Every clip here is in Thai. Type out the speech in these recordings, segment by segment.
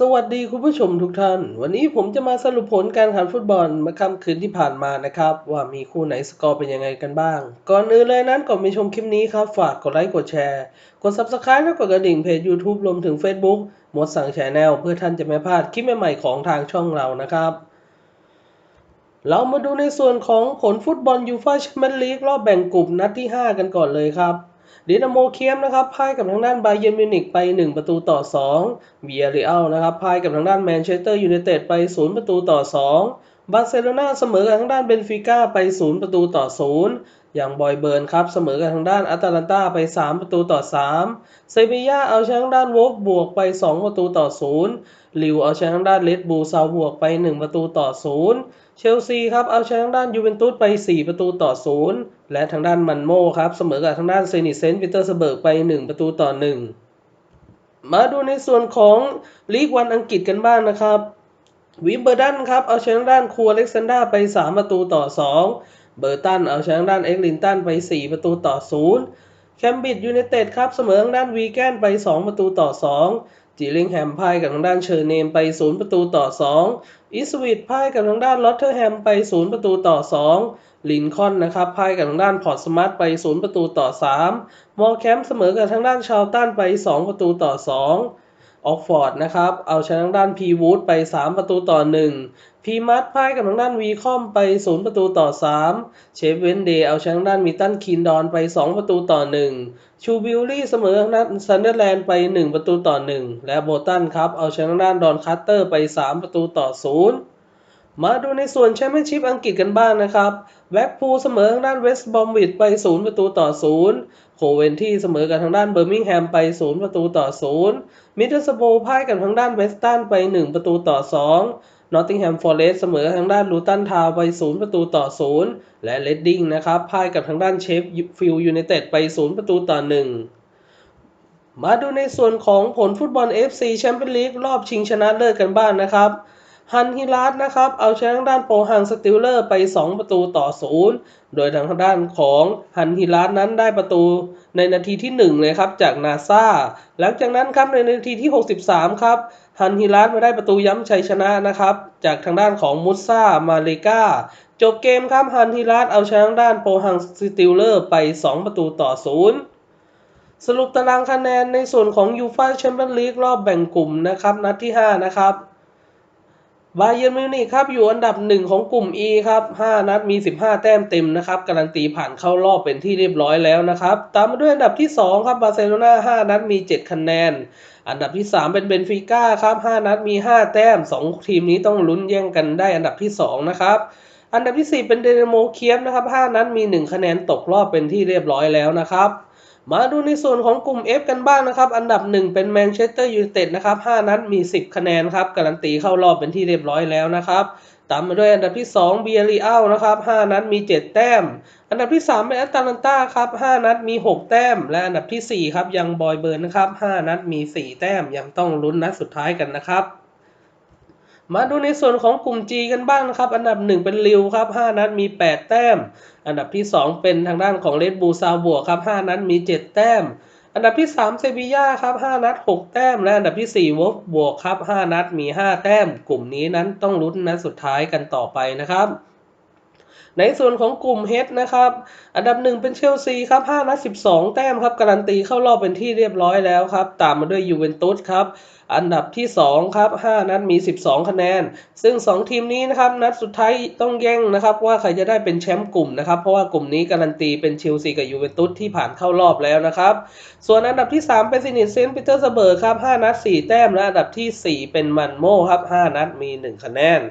สวัสดีคุณผู้ชมทุกท่าน วันนี้ผมจะมาสรุปผลการแข่งฟุตบอลเมื่อค่ำคืนที่ผ่านมานะครับ ว่ามีคู่ไหนสกอร์เป็นยังไงกันบ้าง ก่อนอื่นเลยนั้นก่อนไปชมคลิปนี้ครับ ฝากกดไลค์กดแชร์ กด Subscribe และกดกระดิ่งเพจ YouTube รวมถึง Facebook หมดสั่งแชนแนลเพื่อท่านจะไม่พลาดคลิปใหม่ๆของทางช่องเรานะครับ เรามาดูในส่วนของผลฟุตบอลยูฟ่าแชมเปี้ยนลีกรอบแบ่งกลุ่มนัดที่ 5 กันก่อนเลยครับ ดินาโมเคียมนะครับพ่ายกับทางด้านไบเยร์นมิวนิกไป 1 ประตูต่อ2เบียริอัลนะครับพ่ายกับทางด้านแมนเชสเตอร์ยูไนเต็ดไป 0 ประตูต่อ 2 บาร์เซโลนาเสมอกับทางด้านเบนฟิก้าไป 0 ประตูต่อ 0อย่างบอยเบิร์นครับเสมอกับทางด้านอาตาลันตาไป 3 ประตูต่อ 3 เซบีย่าเอาชนะทางด้านวอฟบวกไป 2 ประตูต่อ 0 ลิวเอาชนะทางด้านเลดบูซาวบวกไป 1 ประตูต่อ 0 เชลซีครับเอาชนะทางด้านยูเวนตุสไป 4 ประตูต่อ 0 และทางด้านมันโมครับเสมอกับทางด้านเซนิเซนต์ปีเตอร์สเบิร์กไป 1 ประตูต่อ 1 มาดูในส่วนของลีกวันอังกฤษกันบ้างนะครับวิมเบอร์ดันครับเอาชนะทางด้านครัวเล็กซานดาไป 3 ประตูต่อ 2 เบอร์ตันเอาชนะทางด้านเอ็กลินตันไป 4 ประตูต่อ 0 แคมบริดจ์ยูไนเต็ดครับเสมอทางด้านวีแกนไป 2 ประตูต่อ 2 จิลลิงแฮมพ่ายกับทางด้านเชอร์เนมไป 0 ประตูต่อ 2 อิสวิตพ่ายกับทางด้านลอตเทอร์แฮมไป 0 ประตูต่อ 2 ลินคอนนะครับพ่ายกับทางด้านพอร์ตสมาร์ทไป 0 ประตูต่อ 3 มอร์แคมเสมอกับทางด้านชาวตันไป 2 ประตูต่อ 2 ออกฟอร์ดนะครับ เอาชนะทางด้านพีวูดไป 3 ประตูต่อ 1 พีมัดพ่ายกับทางด้านวีคอมไป 0 ประตูต่อ 3 เชฟเวนเดย์เอาชนะทางด้านมิตันคินดอนไป 2 ประตูต่อ 1 ชูบิลลี่เสมอทางด้านซันเดอร์แลนด์ไป 1 ประตูต่อ 1 และโบตันครับ เอาชนะทางด้านดอนคัตเตอร์ไป 3 ประตูต่อ 0 มาดูในส่วนแชมเปี้ยนชิพอังกฤษกันบ้างนะครับแบ็กพูลเสมอทางด้านเวสต์บอมวิดไป 0 ประตูต่อ 0 โคเวนที่เสมอกับทางด้านเบอร์มิงแฮมไป 0 ประตูต่อ 0 มิดเดิลสโบพ่ายกับทางด้านเวสตันไป 1 ประตูต่อ 2 นอตติงแฮมฟอร์เรสเสมอทางด้านลูตันทาวไป 0 ประตูต่อ 0 และเลดดิ้งนะครับพ่ายกับทางด้านเชฟฟิลด์ยูไนเต็ดไป 0 ประตูต่อ 1มาดูในส่วนของผลฟุตบอล FC แชมเปี้ยนลีกรอบชิงชนะเลิศกันบ้างนะครับ ฮันฮิลัสนะครับ เอาชนะทางด้านโปรฮังสติลเลอร์ไป 2 ประตูต่อ0โดยทางด้านของฮันฮิลัสนั้นได้ประตูในนาทีที่ 1 เลยครับ จากนาซาหลังจากนั้นครับในนาทีที่ 63 ครับ ฮันฮิลัสมาได้ประตูย้ำชัยชนะนะครับ จากทางด้านของมุสซามาเลกาจบเกมครับฮันฮิลัสเอาชนะทางด้านโปรฮังสติลเลอร์ไป 2 ประตูต่อ0สรุปตารางคะแนนในส่วนของยูฟ่าแชมเปี้ยนลีกรอบแบ่งกลุ่มนะครับ นัดที่ 5 นะครับ บาเยิร์มิวนิกครับอยู่อันดับ1ของกลุ่ม E ครับ 5 นัดมี 15 แต้มเต็มนะครับ การันตีผ่านเข้ารอบเป็นที่เรียบร้อยแล้วนะครับ ตามมาด้วยอันดับที่ 2 ครับบาร์เซโลนา5นัดมี 7 คะแนน อันดับที่ 3 เป็นเบนฟิก้าครับ 5 นัดมี 5 แต้ม 2 ทีมนี้ต้องลุ้นแย่งกันได้อันดับที่ 2 นะครับอันดับที่ 4 เป็นเดนโมเคียฟนะครับ 5 นัดมี 1 คะแนนตกรอบเป็นที่เรียบร้อยแล้วนะครับ มาดูในส่วนของกลุ่ม F กันบ้างนะครับ อันดับ 1 เป็นแมนเชสเตอร์ยูไนเต็ดนะครับ 5 นัดมี 10 คะแนนครับ การันตีเข้ารอบเป็นที่เรียบร้อยแล้วนะครับ ตามมาด้วยอันดับที่2เบียริอัลนะครับ 5 นัดมี 7 แต้ม อันดับที่ 3 เป็นแอตแลนตาครับ 5 นัดมี 6 แต้ม และอันดับทีสี่4ครับยังบอยเบิร์นนะครับ 5 นัดมี 4 แต้มยังต้องลุ้นนัดสุดท้ายกันนะครับ มาดูในส่วนของกลุ่ม G กันบ้างนะครับ อันดับ 1 เป็นลิวครับ 5 นัดมี 8 แต้ม อันดับที่ 2 เป็นทางด้านของเลดบูซาวบวกครับ 5 นัดมี 7 แต้ม อันดับที่ 3 เซบีย่าครับ 5 นัด 6 แต้ม และอันดับที่ 4วอฟบวกครับ 5 นัดมี 5 แต้ม กลุ่มนี้นั้นต้องลุ้นนัดสุดท้ายกันต่อไปนะครับ ในส่วนของกลุ่ม H นะครับ อันดับ1เป็นเชลซีครับ5นัด12 แต้มครับ การันตีเข้ารอบเป็นที่เรียบร้อยแล้วครับ ตามมาด้วยยูเวนตุสครับ อันดับที่ 2 ครับ 5 นัดมี 12 คะแนน ซึ่ง 2 ทีมนี้นะครับ นัดสุดท้ายต้องแย่งนะครับ ว่าใครจะได้เป็นแชมป์กลุ่มนะครับ เพราะว่ากลุ่มนี้การันตีเป็นเชลซีกับยูเวนตุสที่ผ่านเข้ารอบแล้วนะครับ ส่วนอันดับที่ 3 เป็นซินิตเซนต์ปีเตอร์สเบิร์กครับ5นัด4 แต้มและอันดับทีสี่4 เป็นมันโมครับ5นัดมี 1 คะแนน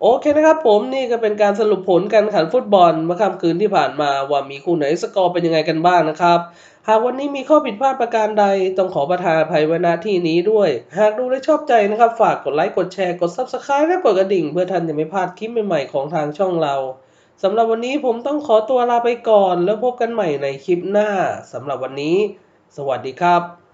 โอเคนะครับผมนี่ก็เป็นการสรุปผลการแข่งขันฟุตบอลเมื่อค่ำคืนที่ผ่านมาว่ามีคู่ไหนสกอร์เป็นยังไงกันบ้างนะครับ หากวันนี้มีข้อผิดพลาดประการใด ต้องขอประทานอภัยไว้ณที่นี้ด้วย หากดูและชอบใจนะครับ ฝากกดไลค์กดแชร์กด Subscribe และกดกระดิ่ง เพื่อท่านจะไม่พลาดคลิปใหม่ๆของทางช่องเราสำหรับวันนี้ผมต้องขอตัวลาไปก่อน แล้วพบกันใหม่ในคลิปหน้าสำหรับวันนี้ สวัสดีครับ